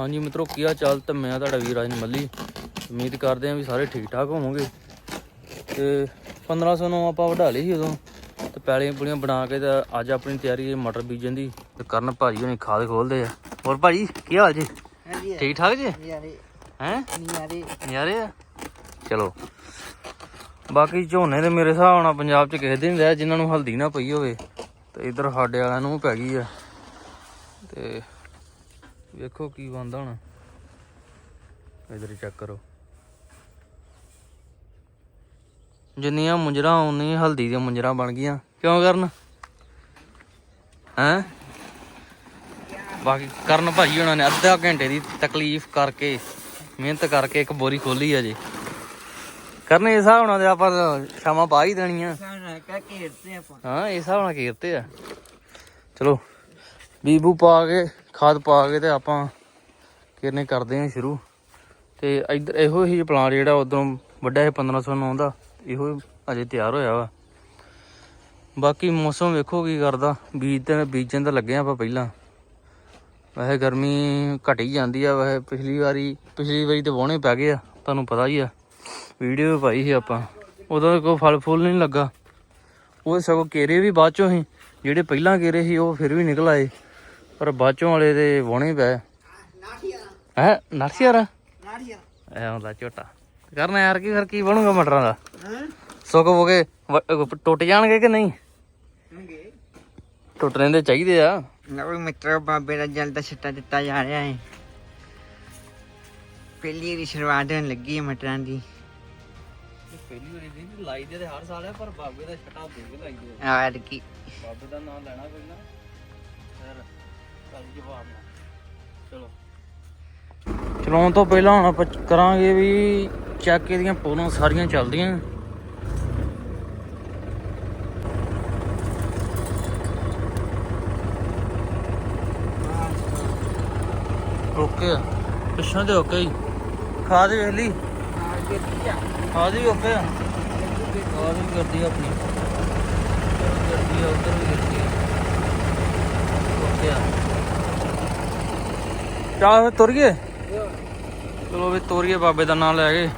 ਹਾਂਜੀ ਮਿੱਤਰੋ ਕੀ ਹਾਲ ਚਾਲ? ਤੇ ਮੈਂ ਤੁਹਾਡਾ ਵੀਰ ਰਾਜਨ ਮੱਲੀ। ਉਮੀਦ ਕਰਦੇ ਹਾਂ ਵੀ ਸਾਰੇ ਠੀਕ ਠਾਕ ਹੋਵੋਗੇ। ਤੇ 1500 ਨੂੰ ਆਪਾਂ ਵਢਾ ਲਈ ਸੀ ਉਦੋਂ। ਤੇ ਪੈਲੀਆਂ ਪੁਲੀਆਂ ਬਣਾ ਕੇ ਤੇ ਅੱਜ ਆਪਣੀ ਤਿਆਰੀ ਹੈ ਮਟਰ ਬੀਜਣ ਦੀ। ਤੇ ਕਰਨ ਭਾਜੀ ਹੁਣੀ ਖਾਦ ਖੋਲਦੇ ਆ। ਹੋਰ ਭਾਜੀ ਕੀ ਹਾਲ ਜੀ? ਠੀਕ ਠਾਕ ਜੀ? ਹੈ? ਨਿਆਰੇ। ਨਜ਼ਾਰੇ ਆ? ਚਲੋ। ਬਾਕੀ ਝੋਨੇ ਤੇ ਮੇਰੇ ਹਿਸਾਬ ਨਾਲ ਪੰਜਾਬ 'ਚ ਕਿਸੇ ਦੇ ਨਹੀਂ ਰਿਹਾ ਜਿਨ੍ਹਾਂ ਨੂੰ ਹਲਦੀ ਨਾ ਪਈ ਹੋਵੇ। ਤੇ ਇਧਰ ਸਾਡੇ ਵਾਲਿਆਂ ਨੂੰ ਪੈ ਗਈ ਆ। ਤੇ ਵੇਖੋ ਕੀ ਬੰਦਾ ਹੁਣ। ਇਧਰ ਚੈੱਕ ਕਰੋ। ਜਿੰਨੀਆਂ ਮੁੰਜਰਾ ਉਨੀ ਹਲਦੀ ਦੀਆਂ ਮੁੰਜਰਾ ਬਣ ਗਈਆਂ। ਕਿਉਂ ਕਰਨ? ਹੈਂ? ਬਾਕੀ ਕਰਨ ਭਾਜੀ ਉਹਨਾਂ ਨੇ ਅੱਧਾ ਘੰਟੇ ਦੀ ਤਕਲੀਫ ਕਰਕੇ, ਮਿਹਨਤ ਕਰਕੇ ਇੱਕ ਬੋਰੀ ਖੋਲੀ ਆ ਜੀ। ਕਰਨ ਇਸ ਹਿਸਾਬ ਨਾਲ ਤੇ ਆਪਾਂ ਸ਼ਾਮਾਂ ਪਾ ਹੀ ਦੇਣੀਆਂ। ਘੇਰਤੇ ਹਾਂ ਇਸ ਹਿਸਾਬ ਨਾਲ ਕੀਰਤੇ ਆ। ਚਲੋ, ਬੀਬੂ ਪਾ ਕੇ ਖਾਦ ਪਾ ਕੇ ਤੇ ਆਪਾਂ ਕਿਰਨੇ ਕਰਦੇ ਹਾਂ ਸ਼ੁਰੂ। ਤੇ ਇਧਰ ਇਹੋ ਹੀ ਪਲਾਂਟ ਜਿਹੜਾ ਉਧਰੋਂ ਵੱਡਾ ਹੈ 1509 ਦਾ, ਇਹੋ ਅਜੇ ਤਿਆਰ ਹੋਇਆ ਵਾ। ਬਾਕੀ ਮੌਸਮ ਵੇਖੋ ਕੀ ਕਰਦਾ, ਬੀਜ ਤੇ ਬੀਜਣ ਤਾਂ ਲੱਗੇ ਆਪਾਂ ਪਹਿਲਾਂ। ਵੈਸੇ ਗਰਮੀ ਘਟ ਹੀ ਜਾਂਦੀ ਆ, ਵੈਸੇ ਪਿਛਲੀ ਵਾਰੀ ਪਿਛਲੀ ਵਾਰੀ ਤੇ ਵਾਹੁਣੇ ਪੈ ਗਏ ਆ, ਤੁਹਾਨੂੰ ਪਤਾ ਹੀ ਆ। ਵੀਡੀਓ ਪਾਈ ਸੀ ਆਪਾਂ। ਉਦੋਂ ਕੋਈ ਫਲ ਫੁੱਲ ਨਹੀਂ ਲੱਗਾ। ਉਹ ਸਗੋਂ ਕੇਰੇ ਵੀ ਬਾਅਦ ਚੋਂ ਹੀ ਜਿਹੜੇ ਪਹਿਲਾਂ ਕੇਰੇ ਸੀ ਉਹ ਫਿਰ ਵੀ ਨਿਕਲ ਆਏ। ਪਰ ਬਾਅਦ ਚੋਂ ਵਾਲੇ ਤੇ ਵਾਹੁਣੇ ਪਏ। ਹੈ ਨਰਸੀਆਰਾ ਨਾਠੀਆ ਐ ਹੁੰਦਾ ਝੋਟਾ। ਕਰਨਾ ਯਾਰ ਕੀ ਫਿਰ ਕੀ ਬਣੂਗਾ ਮਟਰਾਂ ਦਾ? ਹਾਂ? ਸੁੱਕ ਵੋਗੇ ਟੁੱਟ ਜਾਣਗੇ ਕਿ ਨਹੀਂ? ਟੁੱਟਣੇ ਦੇ ਚਾਹੀਦੇ ਆ। ਲਓ ਮਿੱਤਰੋ ਬਾਬੇ ਦਾ ਜਲ ਦਾ ਛੱਟਾ ਦਿੱਤਾ ਜਾ ਰਿਹਾ ਹੈ। ਪਹਿਲੀ ਦੀ ਸ਼ੁਰੂਆਤ ਹੋਣ ਲੱਗੀ ਹੈ ਮਟਰਾਂ ਦੀ। ਪਹਿਲੀ ਵਾਰੀ ਦੀ ਲਾਈ ਦੇ ਹਰ ਸਾਲ ਹੈ ਪਰ ਬਾਬੇ ਦਾ ਛਟਾ ਦੇ ਲਾਈ ਦੇ। ਕੀ ਬਾਬੇ ਦਾ ਨਾਮ ਲੈਣਾ ਪਹਿਲਾਂ ਫਿਰ ਕੱਲ ਜਵਾਬ ਨਾ ਚਲੋ ਚਲਾਉਣ ਤੋਂ ਪਹਿਲਾਂ ਹੁਣ ਆਪਾਂ ਕਰਾਂਗੇ ਵੀ ਚੈੱਕ ਇਹਦੀਆਂ ਪੋਲਾਂ ਸਾਰੀਆਂ ਚੱਲਦੀਆਂ। ਓਕੇ ਆ ਪਿੱਛੋਂ ਦੇ ਓਕੇ ਹੀ। ਖਾਦ ਵੇਖ ਲਈ। ਖਾਦ ਵੀ ਓਕੇ ਆ। ਖਾਦ ਵੀ ਕਰਦੀ ਆਪਣੀ। ਕਰਦੀ ਆ, ਉਧਰ ਵੀ ਕਰਦੀ ਆ ਓਕੇ ਆ ਚੱਲ ਫਿਰ ਤੁਰ ਗਏ ਚਲੋ ਵੀ ਤੋਰੀਏ, ਬਾਬੇ ਦਾ ਨਾਮ ਲੈ ਕੇ।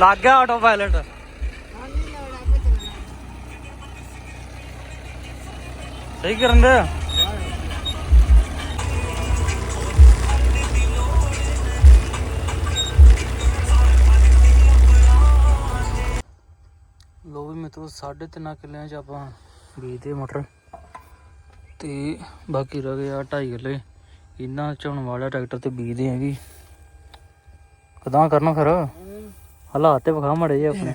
ਲੱਗ ਗਿਆ ਆਟੋ ਪਾਇਲਟ ਸਹੀ ਕਰਨ ਦੇ। ਲੋ ਵੀ ਸਾਢੇ ਤਿੰਨ ਕਿੱਲਿਆਂ ਚ ਆਪਾਂ ਬੀਜਦੇ ਮਟਰ। ਤੇ ਬਾਕੀ ਰਹਿ ਗਿਆ 2.5 ਕਿੱਲੇ। ਇਹਨਾਂ ਝੋਣ ਵਾਲਾ ਟਰੈਕਟਰ ਤੇ ਬੀਜਦੇ ਹੈਗੇ। ਕਦਾਂ ਕਰਨਾ ਫਿਰ? ਹਾਲਾਤ ਤੇ ਵਿਖਾ ਮੜੇ ਜੇ ਆਪਣੇ।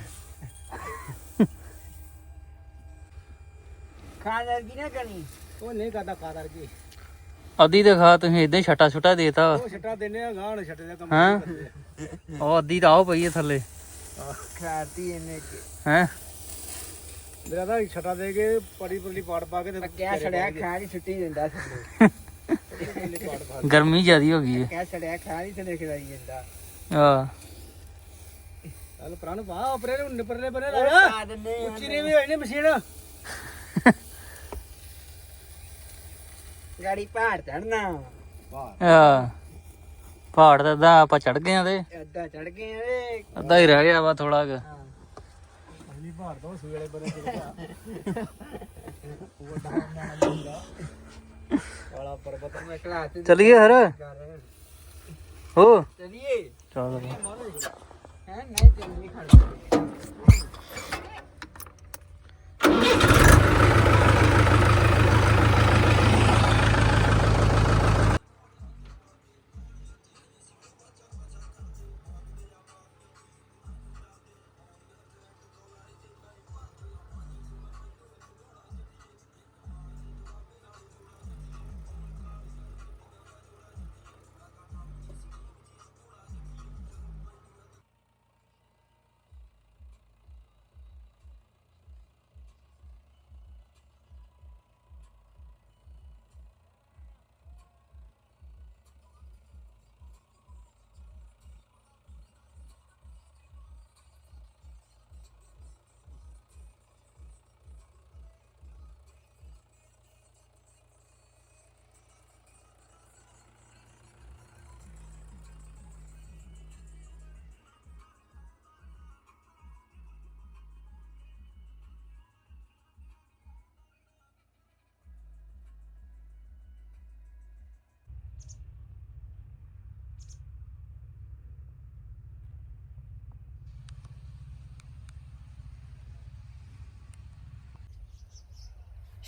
ਖਾਣਾ ਕੀ ਨਾ ਕਰਨੀ ਉਹ ਨਹੀਂ ਕਰਦਾ ਕਾਦਰ ਕੀ ਅੱਧੀ ਤੇ ਖਾ ਤੁਸੀਂ ਇਦਾਂ ਹੀ ਛਟਾ ਛੁਟਾ ਦੇਤਾ। ਉਹ ਛੱਟਾ ਦਿੰਨੇ ਆ ਗਾਣ ਛੱਟੇ ਦਾ ਕੰਮ ਹੈਂ? ਉਹ ਅੱਧੀ ਤਾਂ ਆਓ ਪਈ ਹੈ ਥੱਲੇ। ਖਾਤੀ ਇਹਨੇ ਕਿ ਹੈ? ਮੇਰਾ ਤਾਂ ਛੱਟਾ ਦੇ ਕੇ ਪੜੀ ਪੜੀ ਪਾੜ ਪਾ ਕੇ ਤੇ ਕਿਆ ਛੜਿਆ ਖਾ ਨਹੀਂ ਛੁੱਟੀ ਦਿੰਦਾ ਥੱਲੇ ਗਰਮੀ ਜ਼ਿਆਦੀ ਹੋ ਗਈ ਹੈ ਕਿਆ ਛੜਿਆ ਖਾ ਨਹੀਂ ਥੱਲੇ ਖਿਲਾਈ ਜਾਂਦਾ। ਆ ਚੱਲ ਪ੍ਰਾਣ ਪਾ ਉਪਰੇ ਨੂੰ ਨਿਪਰਲੇ ਬਰੇ ਉਹ ਲਾ ਖਾ ਦਿੰਦੇ ਆ ਉੱਚੀ ਨਹੀਂ ਵੀ ਹੋਈ ਨੀ ਮਸ਼ੀਨ। ਗਾੜੀ ਪਹਾੜ ਚੜਨਾ ਆ ਪਹਾੜ ਤੇ ਅੱਧਾ ਆਪਾਂ ਚੜ ਗਏ ਆ ਤੇ। ਅੱਧਾ ਚੜ ਗਏ ਆ ਵੇ। ਅੱਧਾ ਹੀ ਰਹਿ ਗਿਆ ਵਾ ਥੋੜਾ ਕੁ। ਅਗਲੀ ਭਾਰ ਤੋਂ ਸੂਏ ਵਾਲੇ ਬਰੇ ਚੜ ਗਿਆ। ਵਾਲਾ ਪਰਬਤ ਮੈਂ ਕਲਾਸ ਤੇ ਚਲੀਏ ਫਿਰ? ਹੋ। ਚਲੀਏ। ਚਲ ਹੈ ਨਹੀਂ ਚੱਲਣੀ ਖੜ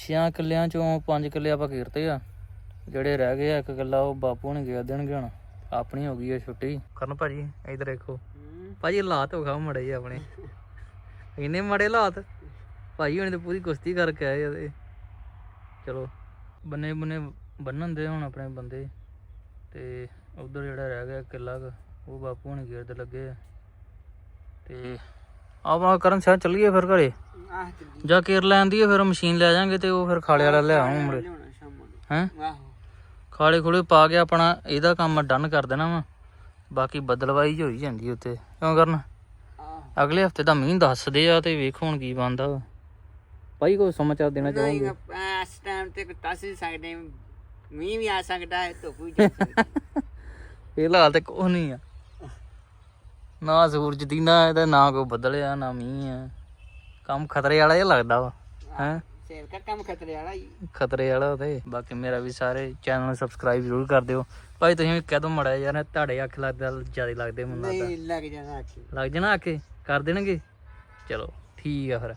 ਛਿਆਂ ਕਿੱਲਿਆਂ ਚੋਂ ਪੰਜ ਕਿੱਲੇ ਆਪਾਂ ਕੀਰਤੇ ਆ। ਜਿਹੜੇ ਰਹਿ ਗਏ ਆ ਇੱਕ ਕਿੱਲਾ ਉਹ ਬਾਪੂ ਨੇ ਗਿਆ ਦੇਣਗੇ ਹੁਣ। ਆਪਣੀ ਹੋ ਗਈ ਆ ਛੁੱਟੀ। ਕਰਨ ਭਾਜੀ ਇਧਰ ਦੇਖੋ। ਭਾਜੀ ਹਾਲਾਤ ਵਿਖਾਓ ਮੜੇ ਜੀ ਆਪਣੇ। ਇੰਨੇ ਮਾੜੇ ਹਾਲਾਤ। ਭਾਈ ਹੁਣ ਤੇ ਪੂਰੀ ਕੁਸ਼ਤੀ ਕਰਕੇ ਆਏ ਆ ਚਲੋ ਬੰਨੇ ਬੰਨੇ ਬੰਨਣ ਦੇ ਹੁਣ ਆਪਣੇ ਬੰਦੇ। ਤੇ ਉਧਰ ਜਿਹੜਾ ਰਹਿ ਗਿਆ ਕਿੱਲਾ ਕੁ, ਉਹ ਬਾਪੂ ਹੁਣ ਗੇਰ ਦੇ ਲੱਗੇ ਆ। ਤੇ ਆਪਾਂ ਕਰਨ ਸ਼ਾਇਦ ਚੱਲੀਏ ਫਿਰ ਘਰੇ। ਆਹ ਚੱਲੀ ਜਾਂ ਕੇਰ ਲੈਂਦੀ ਹੈ ਫਿਰ ਮਸ਼ੀਨ ਲੈ ਜਾਾਂਗੇ ਤੇ ਉਹ ਫਿਰ ਖਾਲੇ ਵਾਲਾ ਲੈ ਆਉਂ ਮੁੜੇ ਲਿਆਉਣਾ ਸ਼ਾਮਾਂ ਨੂੰ। ਹੈਂ? ਆਹੋ। ਖਾਲੇ ਖੁਲੇ ਪਾ ਕੇ ਆਪਣਾ ਇਹਦਾ ਕੰਮ ਡਨ ਕਰ ਦੇਣਾ ਵਾ। ਬਾਕੀ ਬਦਲਵਾਈ ਜਿਹੀ ਹੋਈ ਜਾਂਦੀ ਉੱਤੇ। ਕਿਉਂ ਕਰਨਾ? ਆਹੋ। ਅਗਲੇ ਹਫ਼ਤੇ ਦਾ ਮੀਂਹ ਦੱਸਦੇ ਆ ਤੇ ਵੇਖੋ ਹੁਣ ਕੀ ਬਣਦਾ ਵਾ। ਭਾਈ ਕੋਈ ਸਮਾਚਾਰ ਦੇਣਾ ਨਹੀਂ ਚਾਹੋਗੇ? ਇਸ ਟਾਈਮ ਤੇ ਦੱਸ ਹੀ ਸਕਦੇ। ਮੀਂਹ ਵੀ ਆ ਸਕਦਾ ਹੈ ਧੁੱਪ ਵੀ ਜਾ ਸਕਦੀ ਹੈ। ਫਿਲਹਾਲ ਤੇ ਕੁਛ ਨਹੀਂ ਆ। ਨਾ ਸੂਰਜ ਦੀ ਨਾ ਇਹਦਾ ਨਾ ਕੋਈ ਬੱਦਲ ਆ ਨਾ ਮੀਂਹ ਆ। ਕੰਮ ਖਤਰੇ ਵਾਲਾ ਜਿਹਾ ਲੱਗਦਾ ਵਾ ਹੈ? ਸੇਲ ਕਾ ਕੰਮ ਖਤਰੇ ਵਾਲਾ ਹੀ। ਖਤਰੇ ਵਾਲਾ ਤੇ। ਬਾਕੀ ਮੇਰਾ ਵੀ ਸਾਰੇ ਚੈਨਲ ਨੂੰ ਸਬਸਕ੍ਰਾਈਬ ਜ਼ਰੂਰ ਕਰ ਦਿਓ। ਭਾਈ ਤੁਸੀਂ ਵੀ ਕਹਿ ਦੋ ਮੜਾ ਯਾਰ ਤੁਹਾਡੇ ਅੱਖ ਲੱਗਦਾ ਜ਼ਿਆਦਾ ਲੱਗਦੇ ਮੈਨੂੰ ਲੱਗਦਾ। ਨਹੀਂ ਲੱਗ ਜਾਣਾ ਆਖੀ ਲੱਗ ਜਾਣਾ ਆ ਕੇ ਕਰ ਦੇਣਗੇ? ਚਲੋ ਠੀਕ ਆ ਫਿਰ।